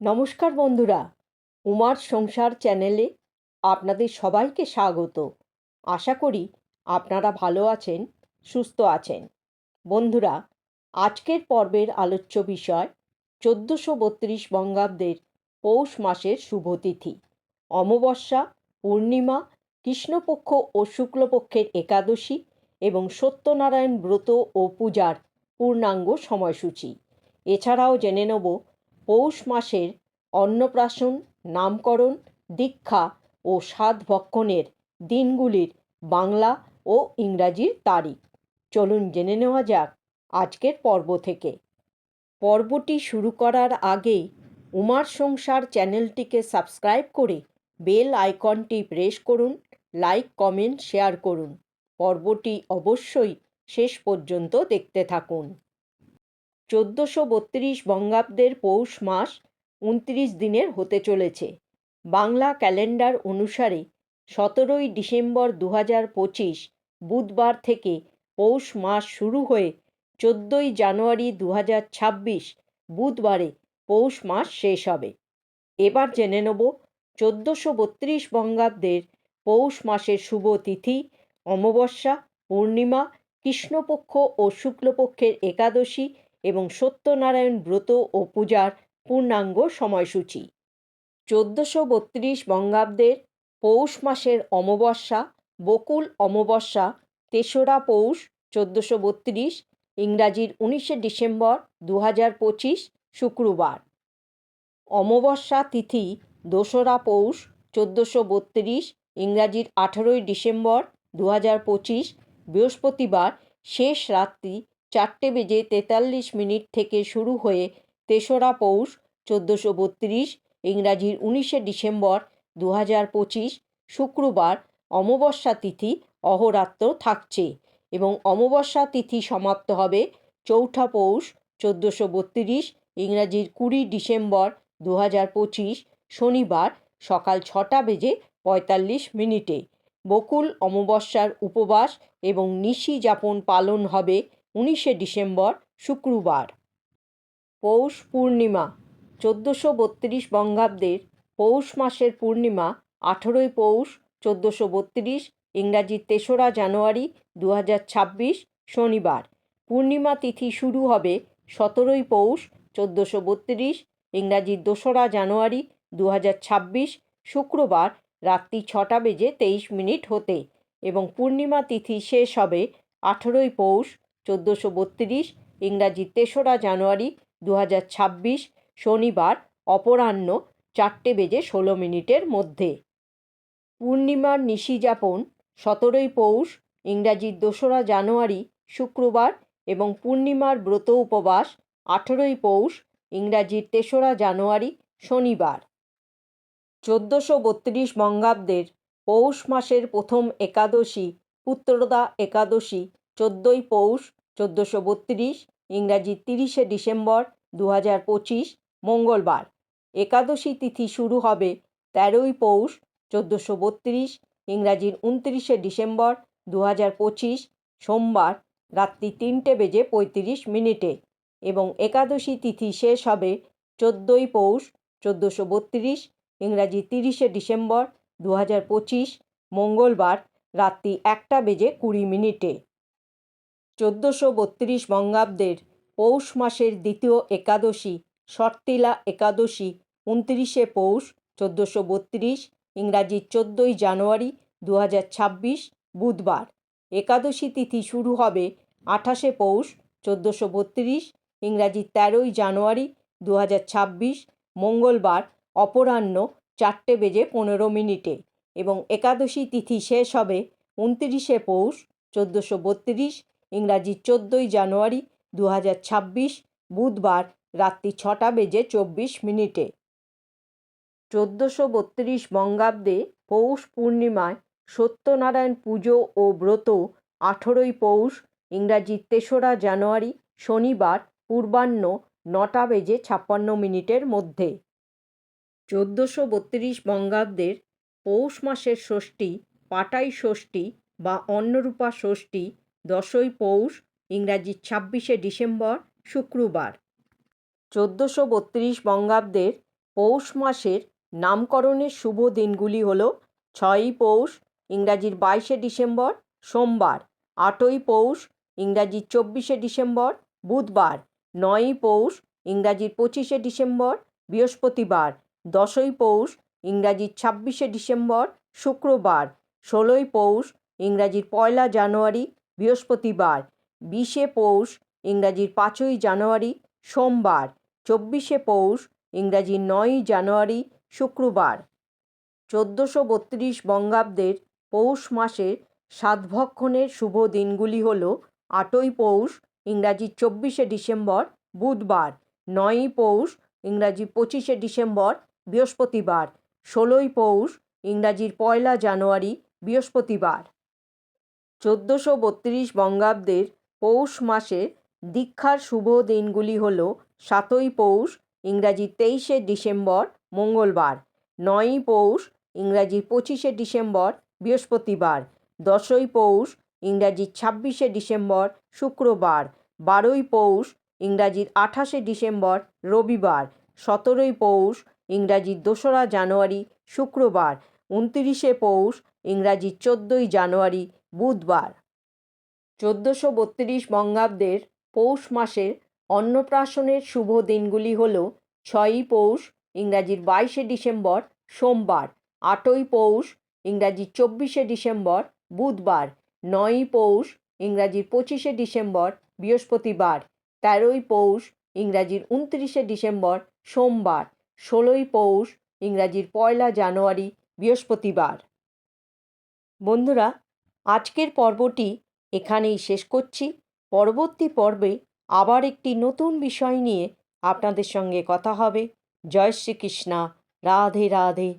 নমস্কার বন্ধুরা, উমার সংসার চ্যানেলে আপনাদের সবাইকে স্বাগত। আশা করি আপনারা ভালো আছেন, সুস্থ আছেন। বন্ধুরা, আজকের পর্বের আলোচ্য বিষয় চোদ্দোশো বত্রিশ বঙ্গাব্দের পৌষ মাসের শুভতিথি অমাবস্যা, পূর্ণিমা, কৃষ্ণপক্ষ ও শুক্লপক্ষের একাদশী এবং সত্যনারায়ণ ব্রত ও পূজার পূর্ণাঙ্গ সময়সূচি। এছাড়াও জেনে নেব পৌষ মাসের অন্নপ্রাশন, নামকরণ, দীক্ষা ও সাধ ভক্ষণের দিনগুলির বাংলা ও ইংরাজির তারিখ। চলুন জেনে নেওয়া যাক আজকের পর্ব থেকে। পর্বটি শুরু করার আগেই উমার সংসার চ্যানেলটিকে সাবস্ক্রাইব করে বেল আইকনটি প্রেস করুন, লাইক, কমেন্ট, শেয়ার করুন। পর্বটি অবশ্যই শেষ পর্যন্ত দেখতে থাকুন। চোদ্দোশো বত্রিশ বঙ্গাব্দের পৌষ মাস উনত্রিশ দিনের হতে চলেছে। বাংলা ক্যালেন্ডার অনুসারে সতেরোই ডিসেম্বর দু হাজার পঁচিশ বুধবার থেকে পৌষ মাস শুরু হয়ে চোদ্দোই জানুয়ারি দু হাজার ছাব্বিশ বুধবারে পৌষ মাস শেষ হবে। এবার জেনে নেব চোদ্দোশো বত্রিশ বঙ্গাব্দের পৌষ মাসের শুভ তিথি, অমাবস্যা, পূর্ণিমা, কৃষ্ণপক্ষ ও শুক্লপক্ষের একাদশী এবং সত্যনারায়ণ ব্রত ও পূজার পূর্ণাঙ্গ সময়সূচি। চোদ্দোশো বত্রিশ বঙ্গাব্দের পৌষ মাসের অমাবস্যা, বকুল অমাবস্যা, তেসরা পৌষ চোদ্দোশো বত্রিশ, ইংরাজির উনিশে ডিসেম্বর দু হাজার পঁচিশ শুক্রবার। অমাবস্যা তিথি দোসরা পৌষ চোদ্দোশো বত্রিশ, ইংরাজির আঠেরোই ডিসেম্বর দু হাজার পঁচিশ বৃহস্পতিবার শেষ রাত্রি চারটে বেজে তেতাল্লিশ মিনিট থেকে শুরু হয়ে তেসরা পৌষ চোদ্দোশো বত্রিশ, ইংরাজির উনিশে ডিসেম্বর দু হাজার পঁচিশ, শুক্রবার অমাবস্যা তিথি অহরাত্র থাকছে এবং অমাবস্যা তিথি সমাপ্ত হবে চৌঠা পৌষ চোদ্দোশো বত্রিশ, ইংরাজির কুড়ি ডিসেম্বর দু হাজার পঁচিশ, শনিবার সকাল ছটা বেজে পঁয়তাল্লিশ মিনিটে। বকুল অমাবস্যার উপবাস এবং নিশি যাপন পালন হবে উনিশে ডিসেম্বর, শুক্রবার। পৌষ পূর্ণিমা, চোদ্দোশো বত্রিশ বঙ্গাব্দের পৌষ মাসের পূর্ণিমা, আঠেরোই পৌষ, চোদ্দোশো বত্রিশ, ইংরাজি তেসরা জানুয়ারি দু ছাব্বিশ, শনিবার। পূর্ণিমা তিথি শুরু হবে সতেরোই পৌষ, চোদ্দোশো বত্রিশ, ইংরাজি দোসরা জানুয়ারি দু ছাব্বিশ, শুক্রবার রাত্রি ছটা বেজে তেইশ মিনিট হতে এবং পূর্ণিমা তিথি শেষ হবে আঠেরোই পৌষ চোদ্দোশো বত্রিশ, ইংরাজি তেসরা জানুয়ারি দু ছাব্বিশ, শনিবার অপরাহ্ন চারটে বেজে ষোলো মিনিটের মধ্যে। পূর্ণিমার নিশি যাপন, সতেরোই পৌষ ইংরাজি দোসরা জানুয়ারি শুক্রবার এবং পূর্ণিমার ব্রত উপবাস, আঠেরোই পৌষ, ইংরাজির তেসরা জানুয়ারি শনিবার। চোদ্দোশো বত্রিশ বঙ্গাব্দের পৌষ মাসের প্রথম একাদশী, পুত্রদা একাদশী চোদ্দোই পৌষ, চোদ্দোশো বত্রিশ, ইংরাজি তিরিশে ডিসেম্বর দু হাজার পঁচিশ, মঙ্গলবার। একাদশী তিথি শুরু হবে তেরোই পৌষ, চোদ্দোশো বত্রিশ, ইংরাজির উনত্রিশে ডিসেম্বর দু হাজার পঁচিশ, সোমবার, রাত্রি তিনটে বেজে পঁয়ত্রিশ মিনিটে। এবং একাদশী তিথি শেষ হবে চোদ্দোই পৌষ, চোদ্দোশো বত্রিশ, ইংরাজি তিরিশে ডিসেম্বর দু হাজার পঁচিশ, মঙ্গলবার, রাত্রি একটা বেজে কুড়ি মিনিটে। চোদ্দোশো বত্রিশ বঙ্গাব্দের পৌষ মাসের দ্বিতীয় একাদশী শর্তিলা একাদশী, উনত্রিশে পৌষ, চোদ্দোশো বত্রিশ, ইংরাজি চোদ্দোই জানুয়ারি দু হাজার ছাব্বিশ, বুধবার। একাদশী তিথি শুরু হবে আঠাশে পৌষ, চোদ্দোশো বত্রিশ, ইংরাজি তেরোই জানুয়ারি দু হাজার ছাব্বিশ, মঙ্গলবার অপরাহ্ন চারটে বেজে পনেরো মিনিটে এবং একাদশী তিথি শেষ হবে উনত্রিশে পৌষ, চোদ্দোশো বত্রিশ ইংরাজি চোদ্দোই জানুয়ারি দু হাজার ছাব্বিশ, বুধবার রাত্রি ছটা বেজে চব্বিশ মিনিটে। চোদ্দোশো বত্রিশ বঙ্গাব্দে পৌষ পূর্ণিমায় সত্যনারায়ণ পুজো ও ব্রত, আঠেরোই পৌষ, ইংরাজি তেসরা জানুয়ারি, শনিবার, পূর্বাহ্ন নটা বেজে ছাপ্পান্ন মিনিটের মধ্যে। চোদ্দোশো বত্রিশ বঙ্গাব্দের পৌষ মাসের ষষ্ঠী পাটাই ষষ্ঠী বা অন্নরূপা ষষ্ঠী দশই পৌষ, ইংরাজি ছাব্বিশে ডিসেম্বর, শুক্রবার। চোদ্দোশো বত্রিশ বঙ্গাব্দের পৌষ মাসের নামকরণের শুভ দিনগুলি হল ছয়ই পৌষ, ইংরাজির বাইশে ডিসেম্বর, সোমবার। আটই পৌষ, ইংরাজির চব্বিশে ডিসেম্বর, বুধবার। নয়ই পৌষ, ইংরাজির পঁচিশে ডিসেম্বর, বৃহস্পতিবার। দশই পৌষ, ইংরাজির ছাব্বিশে ডিসেম্বর, শুক্রবার। ষোলোই পৌষ, ইংরাজির পয়লা জানুয়ারি বৃহস্পতিবার, বিশে পৌষ ইংরাজির পাঁচই জানুয়ারি, সোমবার, চব্বিশে পৌষ ইংরাজির নয়ই জানুয়ারি, শুক্রবার। চোদ্দোশো বত্রিশ বঙ্গাব্দের পৌষ মাসের সাতভক্ষণের শুভ দিনগুলি হল আটই পৌষ, ইংরাজি চব্বিশে ডিসেম্বর, বুধবার, নয়ই পৌষ, ইংরাজি পঁচিশে ডিসেম্বর, বৃহস্পতিবার, ষোলোই পৌষ, ইংরাজির পয়লা জানুয়ারি, বৃহস্পতিবার। চোদ্দোশো বত্রিশ বঙ্গাব্দের পৌষ মাসে দীক্ষার শুভ দিনগুলি হল সাতই পৌষ, ইংরাজি তেইশে ডিসেম্বর, মঙ্গলবার। নয়ই পৌষ, ইংরাজি পঁচিশে ডিসেম্বর, বৃহস্পতিবার। দশই পৌষ, ইংরাজি ছাব্বিশে ডিসেম্বর, শুক্রবার। বারোই পৌষ ইংরাজির আঠাশে ডিসেম্বর, রবিবার। সতেরোই পৌষ ইংরাজির দোসরা জানুয়ারি, শুক্রবার। উনতিরিশে পৌষ, ইংরাজি চোদ্দোই জানুয়ারি বুধবার। চোদ্দোশো বত্রিশ বঙ্গাব্দের পৌষ মাসের অন্নপ্রাশনের শুভ দিনগুলি হল ছয়ই পৌষ, ইংরাজির বাইশে ডিসেম্বর, সোমবার। আটই পৌষ ইংরাজির চব্বিশে ডিসেম্বর, বুধবার। নয়ই পৌষ, ইংরাজির পঁচিশে ডিসেম্বর, বৃহস্পতিবার। তেরোই পৌষ, ইংরাজির উনত্রিশে ডিসেম্বর, সোমবার। ষোলোই পৌষ, ইংরাজির পয়লা জানুয়ারি, বৃহস্পতিবার। বন্ধুরা আজকের পর্বটি এখানেই শেষ করছি। পরবর্তী পর্বে আবার একটি নতুন বিষয় নিয়ে আপনাদের সঙ্গে কথা হবে। জয় শ্রীকৃষ্ণা। রাধে রাধে।